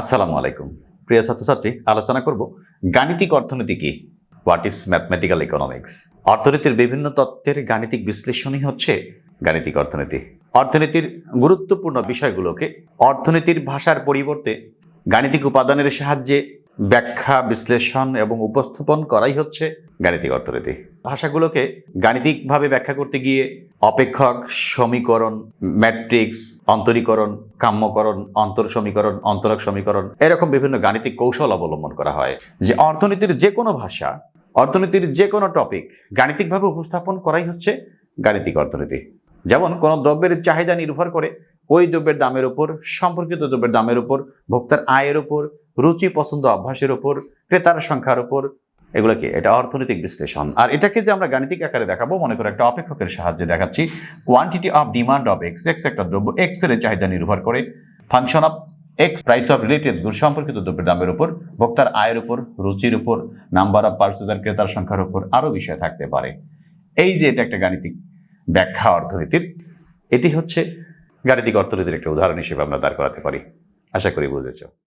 আসসালামু আলাইকুম। প্রিয় ছাত্রছাত্রী, আলোচনা করব গাণিতিক অর্থনীতি কি? হোয়াট ইজ ম্যাথমেটিক্যাল ইকোনমিক্স অর্থনীতির বিভিন্ন তত্ত্বের গাণিতিক বিশ্লেষণই হচ্ছে গাণিতিক অর্থনীতি। অর্থনীতির গুরুত্বপূর্ণ বিষয়গুলোকে অর্থনীতির ভাষার পরিবর্তে গাণিতিক উপাদানের সাহায্যে ব্যাখ্যা, বিশ্লেষণ এবং উপস্থাপন করাই হচ্ছে গাণিতিক অর্থনীতি। ভাষাগুলোকে গাণিতিকভাবে ব্যাখ্যা করতে গিয়ে অপেক্ষক, সমীকরণ, ম্যাট্রিক্স, অন্তরীকরণ, কাম্যকরণ, অন্তর সমীকরণ, অন্তরক সমীকরণ এরকম বিভিন্ন গাণিতিক কৌশল অবলম্বন করা হয়। যে অর্থনীতির যে কোনো ভাষা, অর্থনীতির যে কোনো টপিক গাণিতিকভাবে উপস্থাপন করাই হচ্ছে গাণিতিক অর্থনীতি। যেমন কোনো দ্রব্যের চাহিদা নির্ভর করে ওই দ্রব্যের দামের উপর, সম্পর্কিত দ্রব্যের দামের উপর, ভোক্তার আয়ের উপর রুচি পছন্দ অভ্যাসের উপর, ক্রেতার সংখ্যার উপর এগুলো কি এটা অর্থনৈতিক বিশ্লেষণ। আর এটাকে যে আমরা গাণিতিক আকারে দেখাবো, মনে করে একটা অপেক্ষকের সাহায্যে দেখাচ্ছি। Quantity of demand of X X একটা দ্রব্য এক্সের চাহিদা নির্ভর করে। Function of X price of related good সম্পর্কিত দ্রব্যের দামের উপর, ভোক্তার আয়ের উপর, রুচির উপর নাম্বার অফ পার্সেজার ক্রেতার সংখ্যার উপর আরও বিষয় থাকতে পারে। এই যে এটা একটা গাণিতিক ব্যাখ্যা অর্থনীতির, এটি হচ্ছে গাণিতিক অর্থনীতির একটা উদাহরণ হিসেবে আমরা দাঁড় করাতে পারি। আশা করি বুঝেছ।